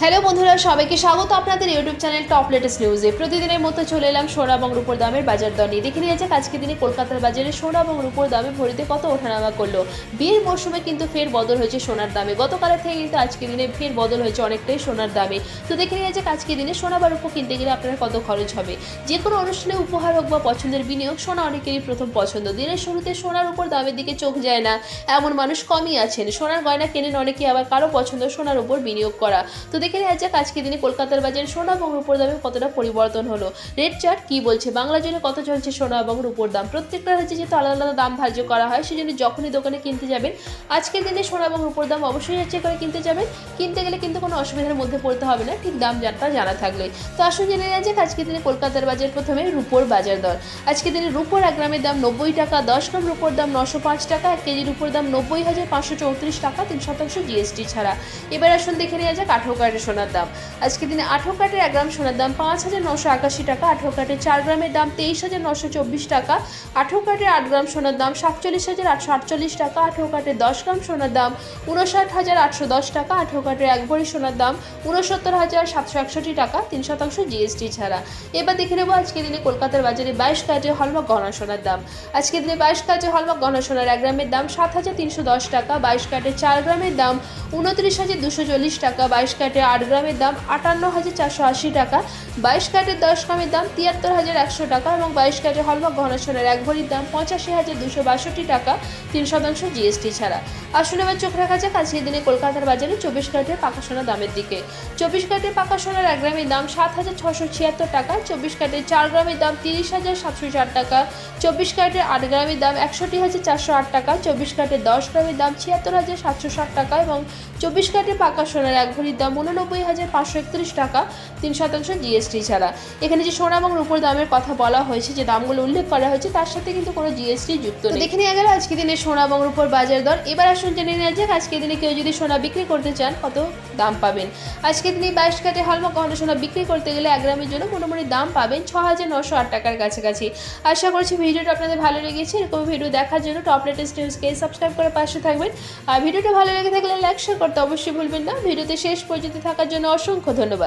Hello বন্ধুরা, সবাইকে স্বাগত আপনাদের ইউটিউব চ্যানেল টপ লেটেস্ট নিউজে প্রতিদিনের মতো চলে এলাম সোনা এবং রূপোর দামের বাজার দর নিয়ে। দেখে নিয়েছে আজকে দিনে কলকাতার বাজারে সোনা এবং রূপোর দামে ভরিতে কত ওঠানামা করল। বিয়ের মরশুমে কিন্তু ফের বদল হয়েছে সোনার দামে। গতকালের থেকে কিন্তু আজকে দিনে ফের বদল হয়েছে অনেকটাই সোনার দামে। তো দেখে নিয়েছে আজকে দিনে সোনা বা রূপো কিনতে গেলে আপনার কত খরচ হবে? যে কোনো অনুষ্ঠানে উপহার হোক বা পছন্দের বিনিয়োগ, সোনা অনেকেরই প্রথম পছন্দ। দিনের শুরুতে সোনার উপর দামের দিকে চোখ যায় না। এমন মানুষ কমই আছেন। সোনার গয়না কেনেন অনেকে আবার কারও পছন্দ সোনার উপর বিনিয়োগ করা। তো দেখে নেওয়া যাক আজকে দিনে কলকাতার বাজারে সোনা এবং রূপোর দামে কতটা পরিবর্তন হলো। রেড চার্ট কি বলছে? বাংলা জুড়ে কত চলছে সোনা এবং রূপোর দাম? প্রত্যেকটা হচ্ছে যেহেতু আলাদা আলাদা দাম ধার্য করা হয়, সেজন্য যখনই দোকানে কিনতে যাবেন, আজকের দিনে সোনা এবং রূপোর দাম অবশ্যই হচ্ছে করে কিনতে যাবেন। কিনতে গেলে কিন্তু কোনো অসুবিধার মধ্যে পড়তে হবে না, ঠিক দাম জানটা জানা থাকলে। তো আসুন জেনে নেওয়া যাক আজকে দিনে কলকাতার বাজার প্রথমে রূপোর বাজার দর। আজকে দিনে রূপোর এক গ্রামের দাম নব্বই টাকা, দশ গ্রাম রূপোর দাম নশো পাঁচ টাকা, এক কেজির উপর দাম নব্বই হাজার পাঁচশো চৌত্রিশ টাকা, তিন শতাংশ জিএসটি ছাড়া। এবার আসুন দেখে নেওয়া যাক, আঠেরো কারের সোনার দাম। আজকে দিনে আঠেরো কাটের এক গ্রাম সোনার দাম পাঁচ হাজার নশো একাশি টাকা, আঠেরো কাটের চার গ্রামের দাম তেইশ হাজার নশো চব্বিশ টাকা, আঠেরো কাটের আট গ্রাম সোনার দাম সাতচল্লিশ হাজার আটশো আটচল্লিশ টাকা, আঠেরো কাটের দশ গ্রাম সোনার দাম উনষাট হাজার আটশো দশ টাকা, আঠেরো কাটের এক ভরি সোনার দাম উনসত্তর হাজার সাতশো একষট্টি টাকা, তিন শতাংশ জিএসটি ছাড়া। এবার দেখে নেব আজকে দিনে কলকাতার বাজারে বাইশ কাজে হলমার্ক গহনা সোনার দাম। আজকে দিনে বাইশ কাজে হলমার্ক গহনা সোনার এক গ্রামের দাম সাত হাজার তিনশো দশ টাকা, বাইশ কাটে চার গ্রামের দাম উনত্রিশ হাজার দুশো চল্লিশ টাকা, বাইশ কাটে আট গ্রামের দাম আটান্ন হাজার চারশো আশি টাকা, বাইশ কাটের দশ গ্রামের দাম তিয়াত্তর হাজার একশো টাকা এবং বাইশ কাটে হলমার্ক গহনা এক ভরির দাম পঁচাশি হাজার দুশো বাষট্টি টাকা, তিন শতাংশ জিএসটি ছাড়া। আসলে এবার চোখ রাখা যাক, আজকের দিনে কলকাতার বাজারে চব্বিশ কাটের পাকা সোনা দামের দিকে। চব্বিশ কাটের পাকা সোনার এক গ্রামের দাম সাত হাজার ছশো ছিয়াত্তর টাকা, চব্বিশ কাটের চার গ্রামের দাম তিরিশ হাজার সাতশো ষাট টাকা, চব্বিশ কাটের আট গ্রামের দাম একষট্টি হাজার চারশো আট টাকা, চব্বিশ কাটের দশ গ্রামের দাম ছিয়াত্তর হাজার সাতশো ষাট টাকা এবং চব্বিশ কাটের পাকা সোনার এক ভরির দাম উননব্বই হাজার পাঁচশো একত্রিশ টাকা তিন শতাংশ জিএসটি ছাড়া। এখানে যে সোনা এবং রূপোর দামের কথা বলা হয়েছে যে দামগুলো উল্লেখ করা হয়েছে তার সাথে কিন্তু কোনো জিএসটি যুক্ত নেই। দেখে নেওয়া গেল আজকে দিনে সোনা এবং রূপোর বাজার দর। এবার আসুন জেনে নেওয়া যাক আজকে দিনে কেউ যদি সোনা বিক্রি করতে চান কত দাম পাবেন? আজকে দিনে বাইশ কাটে হালমা গহনা সোনা বিক্রি করতে গেলে এক গ্রামের জন্য মোটামুটি দাম পাবেন ছ হাজার নশো আট টাকার কাছাকাছি। আশা করছি ভিডিওটা আপনাদের ভালো লেগেছে। এরকম ভিডিও দেখার জন্য টপ লেটেস্ট নিউজকে সাবস্ক্রাইব করে পাশে থাকবেন। আর ভিডিওটা ভালো লেগে থাকলে লাইক শেয়ার করতে অবশ্যই ভুলবেন না। ভিডিওতে শেষ পর্যন্ত থাকার জন্য অসংখ্য ধন্যবাদ।